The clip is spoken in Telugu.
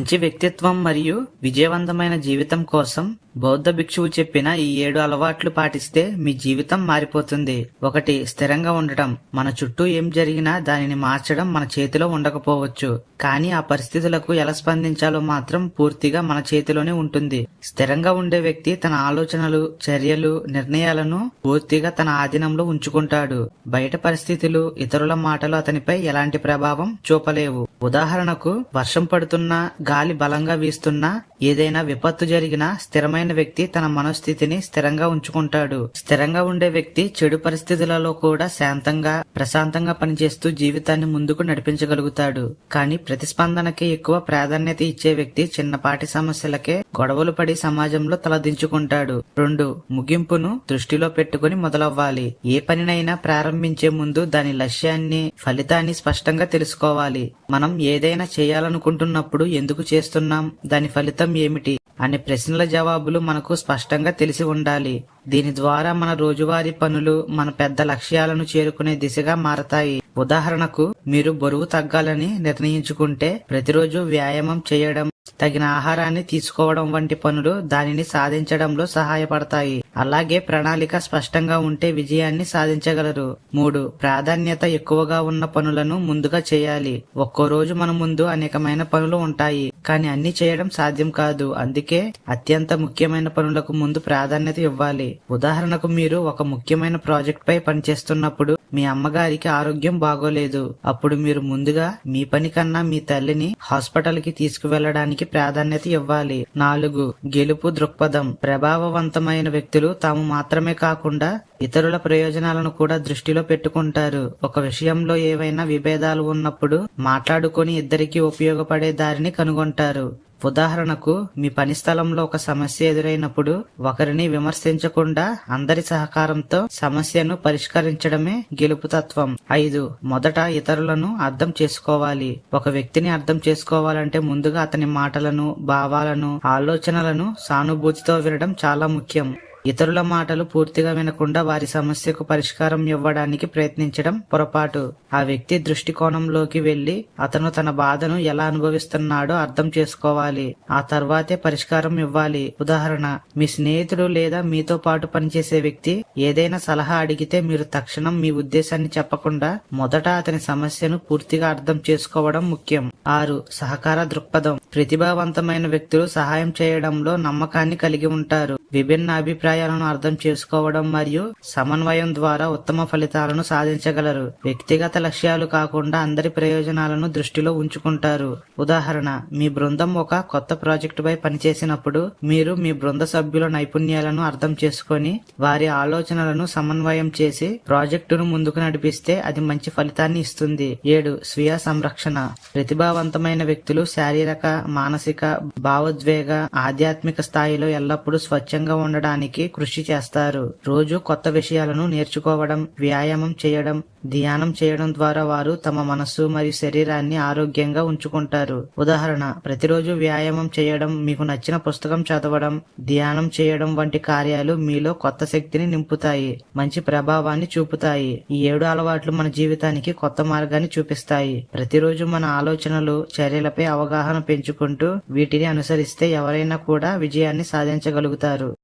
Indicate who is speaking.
Speaker 1: మంచి వ్యక్తిత్వం మరియు విజయవంతమైన జీవితం కోసం బౌద్ధ భిక్షువు చెప్పిన ఈ ఏడు అలవాట్లు పాటిస్తే మీ జీవితం మారిపోతుంది. ఒకటి స్థిరంగా ఉండటం. మన చుట్టూ ఏం జరిగినా దానిని మార్చడం మన చేతిలో ఉండకపోవచ్చు. కానీ ఆ పరిస్థితులకు ఎలా స్పందించాలో మాత్రం పూర్తిగా మన చేతిలోనే ఉంటుంది. స్థిరంగా ఉండే వ్యక్తి తన ఆలోచనలు చర్యలు నిర్ణయాలను పూర్తిగా తన ఆధీనంలో ఉంచుకుంటాడు. బయట పరిస్థితులు ఇతరుల మాటలు అతనిపై ఎలాంటి ప్రభావం చూపలేవు. ఉదాహరణకు వర్షం పడుతున్నా గాలి బలంగా వీస్తున్నా ఏదైనా విపత్తు జరిగినా స్థిరమైన వ్యక్తి తన మనస్థితిని స్థిరంగా ఉంచుకుంటాడు. స్థిరంగా ఉండే వ్యక్తి చెడు పరిస్థితులలో కూడా శాంతంగా ప్రశాంతంగా పనిచేస్తూ జీవితాన్ని ముందుకు నడిపించగలుగుతాడు. కానీ ప్రతిస్పందనకి ఎక్కువ ప్రాధాన్యత ఇచ్చే వ్యక్తి చిన్నపాటి సమస్యలకే గొడవలు పడి సమాజంలో తలదించుకుంటాడు రెండు ముగింపును దృష్టిలో పెట్టుకుని మొదలవ్వాలి. ఏ పనినైనా ప్రారంభించే ముందు దాని లక్ష్యాన్ని ఫలితాన్ని స్పష్టంగా తెలుసుకోవాలి. మనం ఏదైనా చేయాలనుకుంటున్నప్పుడు ఎందుకు చేస్తున్నాం? దాని ఫలితం ఏమిటి? అనే ప్రశ్నల జవాబులు మనకు స్పష్టంగా తెలిసి ఉండాలి. దీని ద్వారా మన రోజువారీ పనులు మన పెద్ద లక్ష్యాలను చేరుకునే దిశగా మారతాయి. ఉదాహరణకు మీరు బరువు తగ్గాలని నిర్ణయించుకుంటే ప్రతిరోజు వ్యాయామం చేయడం తగిన ఆహారాన్ని తీసుకోవడం వంటి పనులు దానిని సాధించడంలో సహాయపడతాయి. అలాగే ప్రణాళిక స్పష్టంగా ఉంటే విజయాన్ని సాధించగలరు. మూడు ప్రాధాన్యత ఎక్కువగా ఉన్న పనులను ముందుగా చేయాలి. ఒక్కో రోజు మన ముందు అనేకమైన పనులు ఉంటాయి కానీ అన్ని చేయడం సాధ్యం కాదు. అందుకే అత్యంత ముఖ్యమైన పనులకు ముందు ప్రాధాన్యత ఇవ్వాలి. ఉదాహరణకు మీరు ఒక ముఖ్యమైన ప్రాజెక్ట్ పై పనిచేస్తున్నప్పుడు మీ అమ్మగారికి ఆరోగ్యం బాగోలేదు. అప్పుడు మీరు ముందుగా మీ పని కన్నా మీ తల్లిని హాస్పిటల్కి తీసుకువెళ్ళడానికి ప్రాధాన్యత ఇవ్వాలి. నాలుగు గెలుపు దృక్పథం. ప్రభావవంతమైన వ్యక్తులు తాము మాత్రమే కాకుండా ఇతరుల ప్రయోజనాలను కూడా దృష్టిలో పెట్టుకుంటారు. ఒక విషయంలో ఏవైనా విభేదాలు ఉన్నప్పుడు మాట్లాడుకొని ఇద్దరికి ఉపయోగపడే దారిని కనుగొంటారు. ఉదాహరణకు మీ పని స్థలంలో ఒక సమస్య ఎదురైనప్పుడు ఒకరిని విమర్శించకుండా అందరి సహకారంతో సమస్యను పరిష్కరించడమే గెలుపు తత్వం. ఐదు మొదట ఇతరులను అర్థం చేసుకోవాలి. ఒక వ్యక్తిని అర్థం చేసుకోవాలంటే ముందుగా అతని మాటలను భావాలను ఆలోచనలను సానుభూతితో వినడం చాలా ముఖ్యం. ఇతరుల మాటలు పూర్తిగా వినకుండా వారి సమస్యకు పరిష్కారం ఇవ్వడానికి ప్రయత్నించడం పొరపాటు. ఆ వ్యక్తి దృష్టికోణంలోకి వెళ్ళి అతను తన బాధను ఎలా అనుభవిస్తున్నాడో అర్థం చేసుకోవాలి. ఆ తర్వాతే పరిష్కారం ఇవ్వాలి. ఉదాహరణ మీ స్నేహితుడు లేదా మీతో పాటు పనిచేసే వ్యక్తి ఏదైనా సలహా అడిగితే మీరు తక్షణం మీ ఉద్దేశాన్ని చెప్పకుండా మొదట అతని సమస్యను పూర్తిగా అర్థం చేసుకోవడం ముఖ్యం. ఆరు సహకార దృక్పథం. ప్రతిభావంతమైన వ్యక్తులు సహాయం చేయడంలో నమ్మకాన్ని కలిగి ఉంటారు. విభిన్న అభిప్రాయాలను అర్థం చేసుకోవడం మరియు సమన్వయం ద్వారా ఉత్తమ ఫలితాలను సాధించగలరు. వ్యక్తిగత లక్ష్యాలు కాకుండా అందరి ప్రయోజనాలను దృష్టిలో ఉంచుకుంటారు. ఉదాహరణ మీ బృందం ఒక కొత్త ప్రాజెక్టు పై పనిచేసినప్పుడు మీరు మీ బృంద సభ్యుల నైపుణ్యాలను అర్థం చేసుకొని వారి ఆలోచనలను సమన్వయం చేసి ప్రాజెక్టును ముందుకు నడిపిస్తే అది మంచి ఫలితాన్ని ఇస్తుంది. ఏడు స్వీయ సంరక్షణ. ప్రతిభావంతమైన వ్యక్తులు శారీరక మానసిక భావోద్వేగ ఆధ్యాత్మిక స్థాయిలో ఎల్లప్పుడూ స్వచ్ఛంగా ఉండడానికి కృషి చేస్తారు. రోజు కొత్త విషయాలను నేర్చుకోవడం వ్యాయామం చేయడం ధ్యానం చేయడం ద్వారా వారు తమ మనస్సు మరియు శరీరాన్ని ఆరోగ్యంగా ఉంచుకుంటారు. ఉదాహరణ ప్రతిరోజు వ్యాయామం చేయడం మీకు నచ్చిన పుస్తకం చదవడం ధ్యానం చేయడం వంటి కార్యాలు మీలో కొత్త శక్తిని నింపుతాయి మంచి ప్రభావాన్ని చూపుతాయి. ఈ ఏడు అలవాట్లు మన జీవితానికి కొత్త మార్గాన్ని చూపిస్తాయి. ప్రతిరోజు మన ఆలోచనలు చర్యలపై అవగాహన పెంచుకుంటూ వీటిని అనుసరిస్తే ఎవరైనా కూడా విజయాన్ని సాధించగలుగుతారు.